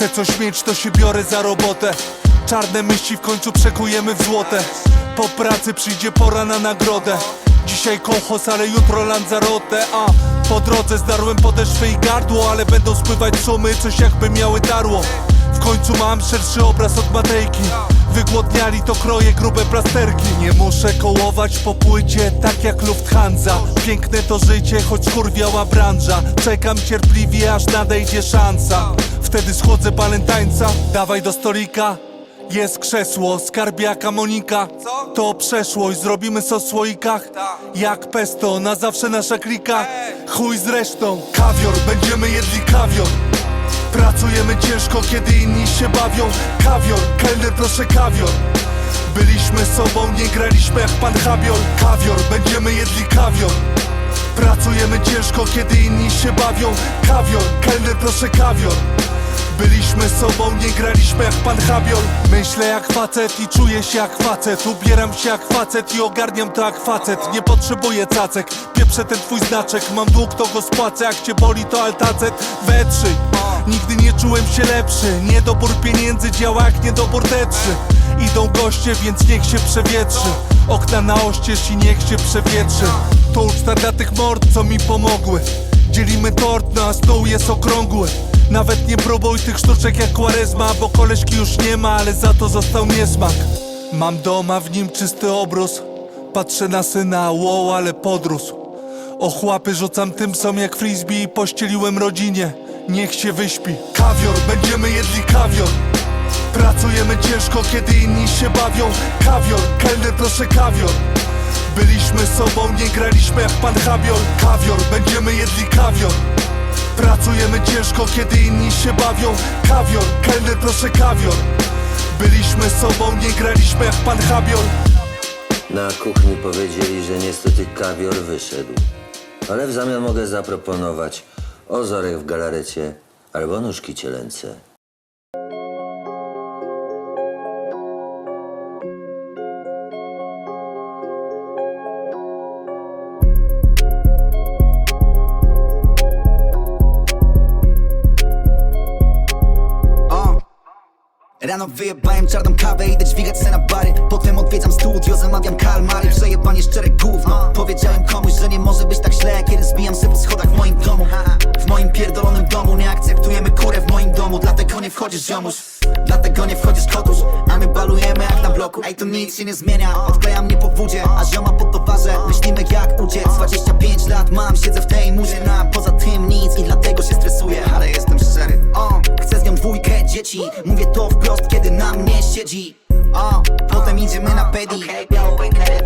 Chcę coś mieć, to się biorę za robotę. Czarne myśli w końcu przekujemy w złote. Po pracy przyjdzie pora na nagrodę. Dzisiaj kołchos, ale jutro Lanzarote. A po drodze zdarłem podeszwę i gardło Ale będą spływać sumy, coś jakby miały darło W końcu mam szerszy obraz od Matejki. Wygłodniali to kroje grube plasterki. Nie muszę kołować po płycie tak jak Lufthansa. Piękne to życie, choć skurwiała branża. Czekam cierpliwie aż nadejdzie szansa Wtedy schodzę balentańca Dawaj do stolika. Jest krzesło, skarbiaka Monika. To przeszłość, zrobimy sos w słoikach. Jak pesto, na zawsze nasza klika. Chuj z resztą. Kawior, będziemy jedli kawior. Pracujemy ciężko, kiedy inni się bawią. Kawior, kelner proszę kawior. Byliśmy sobą, nie graliśmy jak pan Habior. Kawior, będziemy jedli kawior Pracujemy ciężko, kiedy inni się bawią. Kawior, kelner proszę kawior. Byliśmy sobą, nie graliśmy jak pan Habiol Myślę jak facet i czuję się jak facet. Ubieram się jak facet i ogarniam to jak facet. Nie potrzebuję cacek, pieprzę ten twój znaczek. Mam dług, to go spłacę, jak cię boli to altacet. Wetrzyj, nigdy nie czułem się lepszy. Niedobór pieniędzy działa jak niedobór tetrzy. Idą goście, więc niech się przewietrzy. Okna na oścież i niech się przewietrzy To uczta dla tych mord, co mi pomogły. Dzielimy tort, no a stół jest okrągły. Nawet nie próbuj tych sztuczek jak Quaresma Bo koleżki już nie ma, ale za to został niesmak. Mam doma w nim czysty obrus. Patrzę na syna, wow, ale podrósł. Ochłapy rzucam tym są jak frisbee Pościeliłem rodzinie, niech się wyśpi. Kawior, będziemy jedli kawior. Pracujemy ciężko, kiedy inni się bawią. Kawior, kelner proszę kawior Byliśmy sobą, nie graliśmy jak pan Habior Kawior, będziemy jedli kawior. Pracujemy ciężko, kiedy inni się bawią. Kawior, kelner proszę kawior. Byliśmy sobą, nie graliśmy jak pan Habior Na kuchni powiedzieli, że niestety kawior wyszedł. Ale w zamian mogę zaproponować ozorek w galarecie albo nóżki cielęce. Rano wyjebałem czarną kawę, idę dźwigać se na bary. Potem odwiedzam studio, zamawiam kalmary. Przejebanie szczere gówno. Powiedziałem komuś, że nie może być tak źle Kiedy zbijam se po schodach w moim domu. W moim pierdolonym domu. Nie akceptujemy kurę w moim domu. Dlatego nie wchodzisz ziomuś. Dlatego nie wchodzisz kotusz A my balujemy jak na bloku. Ej, tu nic się nie zmienia. Odkleja mnie po wódzie A zioma po towarze. Myślimy jak uciec. 25 lat mam, siedzę w tej dzieci Mówię to wprost, kiedy na mnie siedzi. O, potem idziemy na pedi.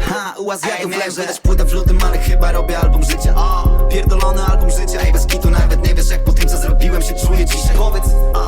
Ha, u Azjatów Ej, leżę. Wydać płytę w lutym, ale chyba robię album życia. O, Pierdolony album życia. Ej, bez kitu nawet nie wiesz jak po tym co zrobiłem się czuję dzisiaj. Powiedz, o,